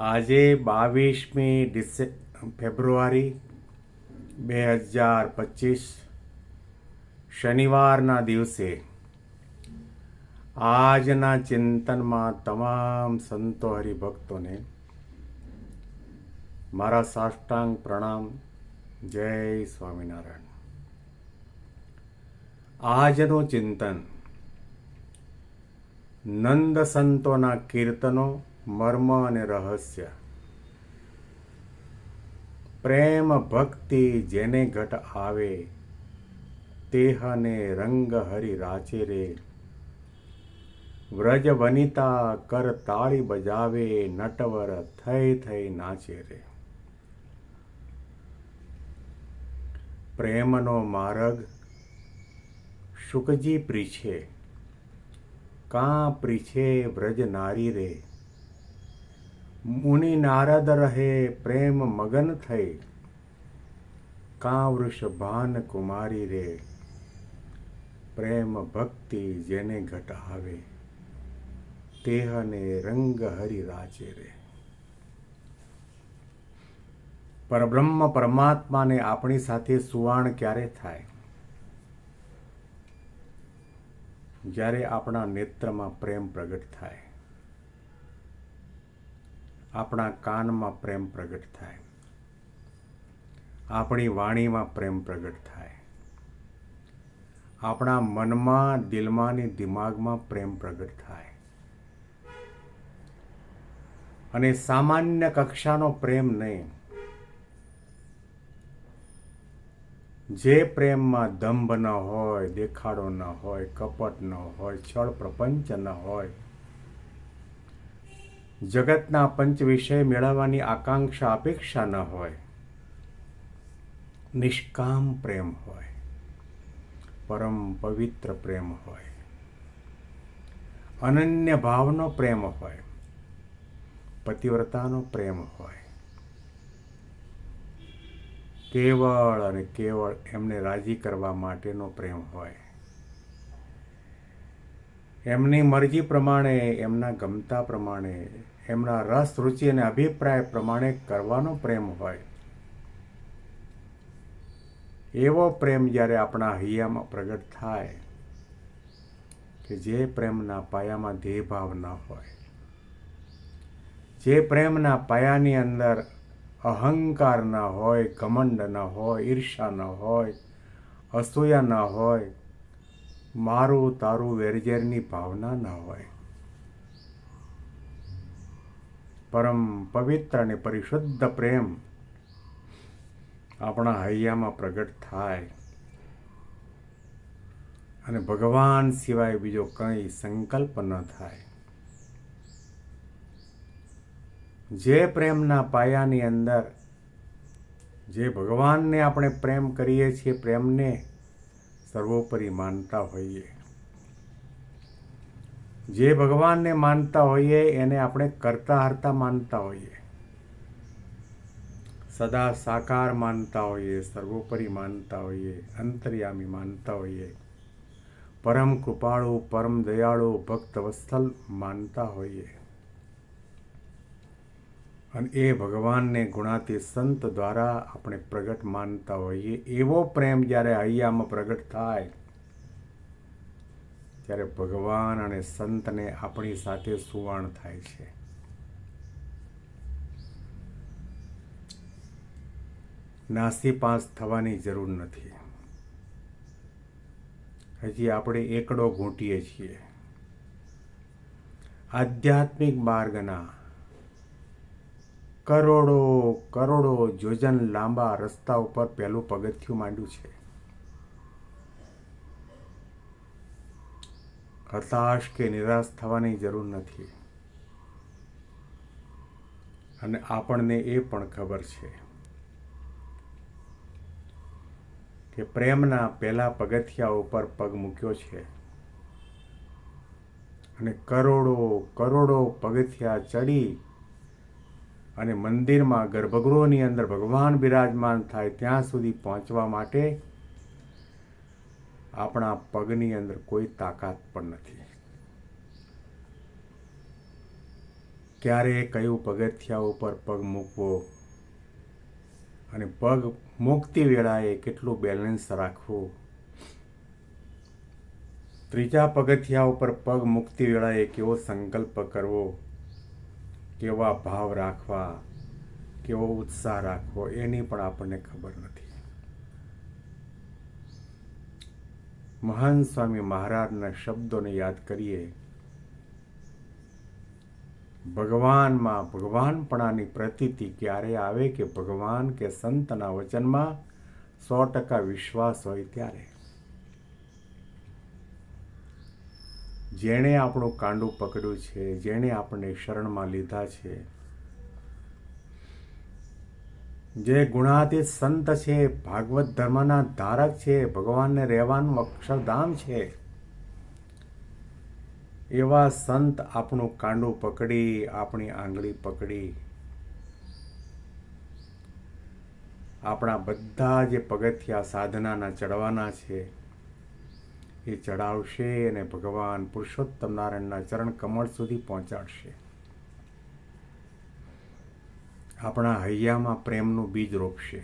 આજે બાવીસમી ડિસે, ફેબ્રુઆરી બે હજાર પચીસ શનિવારના દિવસે આજના ચિંતનમાં તમામ સંતો હરિભક્તોને મારા સાષ્ટાંગ પ્રણામ. જય સ્વામિનારાયણ. આજનું ચિંતન નંદ સંતોના કીર્તનો મર્મ અને રહસ્ય. પ્રેમ ભક્તિ જેને ઘટ આવે, તેહને રંગ હરિ રાચે રે. વ્રજ વનિતા કર તાળી બજાવે, નટવર થઈ થઈ નાચે રે. પ્રેમનો માર્ગ શુકજી પ્રીછે, કાં પ્રીછે વ્રજ નારી રે. મુનિ નારદ રહે, પ્રેમ મગન થઈ કાં વૃષભાન કુમારી રે? પ્રેમ ભક્તિ જેને ઘટ આવે તેહને રંગ હરિ રાચે રે. પરબ્રહ્મ પરમાત્માને આપણી સાથે સુવાણ ક્યારે થાય? જ્યારે આપણા નેત્રમાં પ્રેમ પ્રગટ થાય. આપણા કાનમાં પ્રેમ પ્રગટ થાય. આપણી વાણીમાં પ્રેમ પ્રગટ થાય. આપણા મનમાં દિલમાં ને દિમાગમાં પ્રેમ પ્રગટ થાય. અને સામાન્ય કક્ષાનો પ્રેમ નહીં. જે પ્રેમમાં દંભ ન હોય, દેખાડો ન હોય, કપટ ન હોય, છળ પ્રપંચ ન હોય જગતના પંચ વિષય મેળવવાની આકાંક્ષા, અપેક્ષા ન હોય. નિષ્કામ પ્રેમ હોય. પરમ પવિત્ર પ્રેમ હોય. અનન્ય ભાવનો પ્રેમ હોય. પતિવ્રતાનો પ્રેમ હોય. કેવળ અને કેવળ એમને રાજી કરવા માટેનો પ્રેમ હોય. એમની મરજી પ્રમાણે, એમના ગમતા પ્રમાણે, એમના રસ, રુચિ અને અભિપ્રાય પ્રમાણે કરવાનો પ્રેમ હોય. એવો પ્રેમ જ્યારે આપણા હૈયામાં પ્રગટ થાય કે જે પ્રેમના પાયામાં દેહભાવ ન હોય. જે પ્રેમના પાયાની અંદર અહંકાર ન હોય, ઘમંડ ન હોય, ઈર્ષા ન હોય, અસૂયા ન હોય મારું, તારું વેરઝેરની ભાવના ન હોય. પરમ પવિત્ર અને પરિશુદ્ધ પ્રેમ આપણા હૈયામાં પ્રગટ થાય. અને ભગવાન સિવાય બીજો કંઈ સંકલ્પ ન થાય. જે પ્રેમના પાયાની અંદર, જે ભગવાનને આપણે પ્રેમ કરીએ છીએ, પ્રેમને સર્વોપરી માનતા હોઈએ. જે ભગવાનને માનતા હોઈએ, એને આપણે કરતા હરતા માનતા હોઈએ. સદા સાકાર માનતા હોઈએ, સર્વોપરી માનતા હોઈએ, અંતર્યામી માનતા હોઈએ. પરમ કૃપાળુ, પરમ દયાળુ, ભક્ત વત્સલ માનતા હોઈએ. અને એ ભગવાનને ગુણાતી સંત દ્વારા આપણે પ્રગટ માનતા હોઈએ. એવો પ્રેમ જ્યારે હૈયામાં પ્રગટ થાય, ત્યારે ભગવાન અને સંતને આપણી સાથે સુવાણ થાય છે. નાસીપાસ થવાની જરૂર નથી. હજી આપણે એકડો ઘૂંટીએ છીએ. આધ્યાત્મિક માર્ગના કરોડો કરોડો જોજન લાંબા રસ્તા ઉપર પહેલું પગથિયું માંડ્યું છે. હતાશ કે નિરાશ થવાની જરૂર નથી. અને આપણને એ પણ ખબર છે કે પ્રેમના પહેલા પગથિયા ઉપર પગ મૂક્યો છે. અને કરોડો કરોડો પગથિયા ચડી અને મંદિરમાં ગર્ભગૃહની અંદર ભગવાન બિરાજમાન થાય ત્યાં સુધી પહોંચવા માટે આપણા પગની અંદર કોઈ તાકાત પણ નથી. ક્યારે કયું પગથિયા ઉપર પગ મૂકવો અને પગ મૂકતી વેળાએ કેટલું બેલેન્સ રાખવું? ત્રીજા પગથિયા ઉપર પગ મૂકતી વેળાએ કેવો સંકલ્પ કરવો? કેવા ભાવ રાખવા, કેવો ઉત્સાહ રાખવો, એની પણ આપણને ખબર નથી. મહાન સ્વામી મહારાજના શબ્દોને યાદ કરીએ. ભગવાનમાં ભગવાનપણાની પ્રતીતિ ક્યારે આવે કે ભગવાન કે સંતના વચનમાં સો ટકા વિશ્વાસ હોય ત્યારે? જેણે આપણું કાંડું પકડ્યું છે, જેણે આપણને શરણમાં લીધા છે. જે ગુણાતીત સંત છે, ભાગવત ધર્મના ધારક છે, ભગવાનને રહેવાનું અક્ષરધામ છે. એવા સંત આપણું કાંડું પકડી, આપણી આંગળી પકડી. આપણા બધા જે પગથિયા સાધનાના ચડવાના છે એ ચડાવશે અને ભગવાન પુરુષોત્તમ નારાયણના ચરણ કમળ સુધી પહોંચાડશે. આપણા હૈયામાં પ્રેમનું બીજ રોપશે.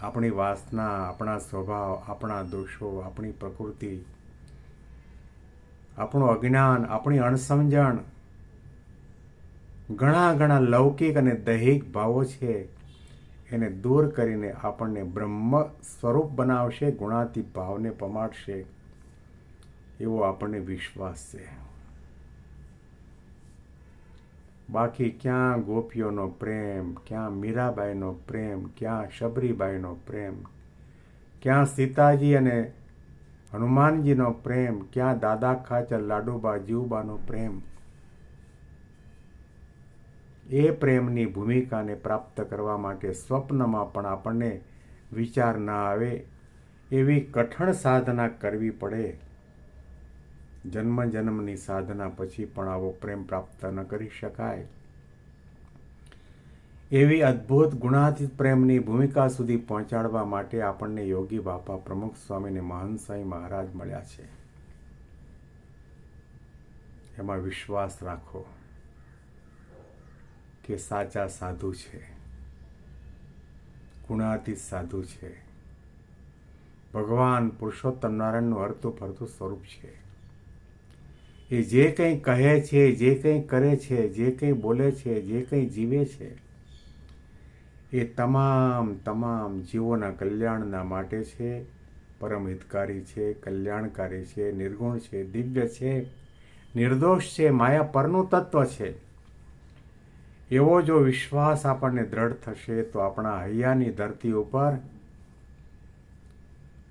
આપણી વાસના, આપણા સ્વભાવ, આપણા દોષો, આપણી પ્રકૃતિ, આપણું અજ્ઞાન, આપણી અણસમજણ ઘણા ઘણા લૌકિક અને દૈહિક ભાવો છે. એને દૂર કરીને આપણને બ્રહ્મ સ્વરૂપ બનાવશે, ગુણાતી ભાવને પમાડશે. એવો આપણને વિશ્વાસ છે. બાકી ક્યાં ગોપીઓનો પ્રેમ, ક્યાં મીરાબાઈનો પ્રેમ, ક્યાં શબરીબાઈનો પ્રેમ, ક્યાં સીતાજી અને હનુમાનજીનો પ્રેમ, ક્યાં દાદા ખાચર લાડુબા જીવબાનો પ્રેમ એ પ્રેમની ભૂમિકાને પ્રાપ્ત કરવા માટે સ્વપ્નમાં પણ આપણને વિચાર ના આવે એવી કઠણ સાધના કરવી પડે. જન્મ જન્મની સાધના પછી પણ આવો પ્રેમ પ્રાપ્ત ન કરી શકાય. એવી અદ્ભુત ગુણાતીત પ્રેમની ભૂમિકા સુધી પહોંચાડવા માટે આપણને યોગી બાપા પ્રમુખ સ્વામીને મહાન મહારાજ મળ્યા છે. એમાં વિશ્વાસ રાખો. કે સાચા સાધુ છે. ગુણાતીત સાધુ છે. ભગવાન પુરુષોત્તમ નારાયણનું હરતું ફરતું સ્વરૂપ છે. એ જે કંઈ કહે છે, જે કંઈ કરે છે, જે કંઈ બોલે છે, જે કંઈ જીવે છે, એ તમામ તમામ જીવોના કલ્યાણના માટે છે, પરમ હિતકારી છે, કલ્યાણકારી છે, નિર્ગુણ છે, દિવ્ય છે, નિર્દોષ છે, માયા પરનું તત્વ છે. એવો જો વિશ્વાસ આપણને દ્રઢ થશે તો આપણા હૈયાની ધરતી ઉપર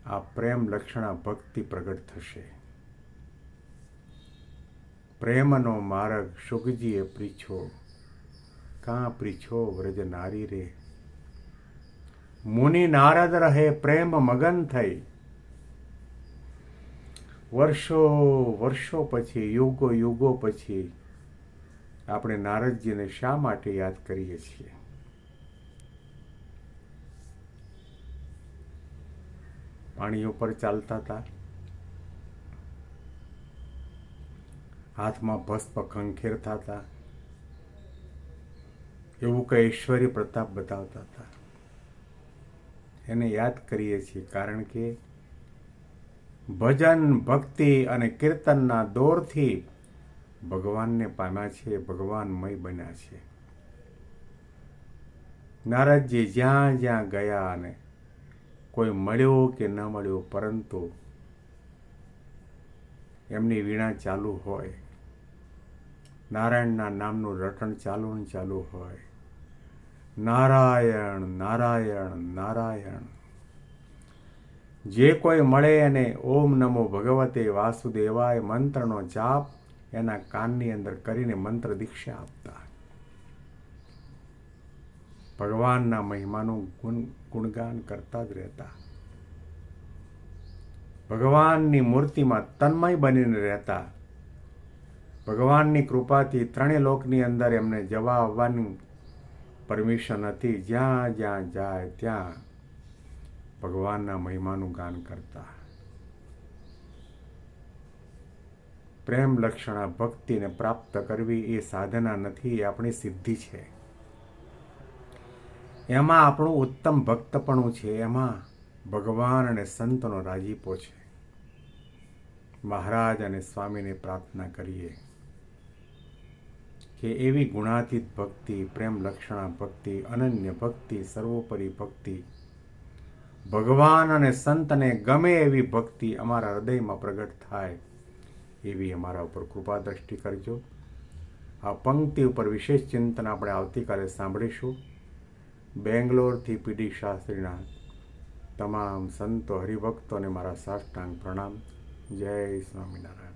આ પ્રેમ લક્ષણા ભક્તિ પ્રગટ થશે. પ્રેમનો માર્ગ સુખજીએ પ્રીછો કાં પ્રીછો વ્રજ નારી રે? મુનિ નારદ રહે, પ્રેમ મગન થઈ. વર્ષો વર્ષો પછી, યુગો યુગો પછી આપણે નારદજીને શા માટે યાદ કરીએ છીએ? પાણી ઉપર ચાલતા હતા. હાથમાં ભસ્પ ખંખેરતા હતા. એવું કંઈ ઐશ્વર્ય પ્રતાપ બતાવતા હતા. એને યાદ કરીએ છીએ કારણ કે ભજન ભક્તિ અને કીર્તનના દોરથી ભગવાનને પામ્યા છે, ભગવાનમય બન્યા છે. નારદજી જ્યાં જ્યાં ગયા અને કોઈ મળ્યો કે ન મળ્યો, પરંતુ એમની વીણા ચાલુ હોય. નારાયણના નામનું રટણ ચાલુ ચાલુ હોય. નારાયણ નારાયણ નારાયણ. જે કોઈ મળે અને ઓમ નમો ભગવતે વાસુદેવાય મંત્રનો જાપ એના કાનની અંદર કરીને મંત્ર દીક્ષા આપતા. ભગવાનના મહિમાનું ગુણ ગુણગાન કરતા જ રહેતા. ભગવાનની મૂર્તિમાં તન્મય બનીને રહેતા. ભગવાનની કૃપાથી ત્રણેય લોકની અંદર એમને જવા આવવાની પરમિશન હતી. જ્યાં જ્યાં જાય ત્યાં ભગવાનના મહિમાનું ગાન કરતા. પ્રેમ લક્ષણા, ભક્તિને પ્રાપ્ત કરવી એ સાધના નથી, એ આપણી સિદ્ધિ છે. એમાં આપણું ઉત્તમ ભક્તપણું છે, એમાં ભગવાન અને સંતનો રાજીપો છે. મહારાજ અને સ્વામીને પ્રાર્થના કરીએ કે એવી ગુણાતીત ભક્તિ, પ્રેમ લક્ષણા ભક્તિ, અનન્ય ભક્તિ, સર્વોપરી ભક્તિ, ભગવાન અને સંતને ગમે એવી ભક્તિ અમારા હૃદયમાં પ્રગટ થાય. એવી અમારા ઉપર કૃપા દ્રષ્ટિ કરજો. આ પંક્તિ ઉપર વિશેષ ચિંતન આપણે આવતીકાલે સાંભળીશું. બેંગ્લોરથી પીડી શાસ્ત્રીના તમામ સંતો હરિભક્તોને મારા સાષ્ટાંગ પ્રણામ. જય સ્વામિનારાયણ.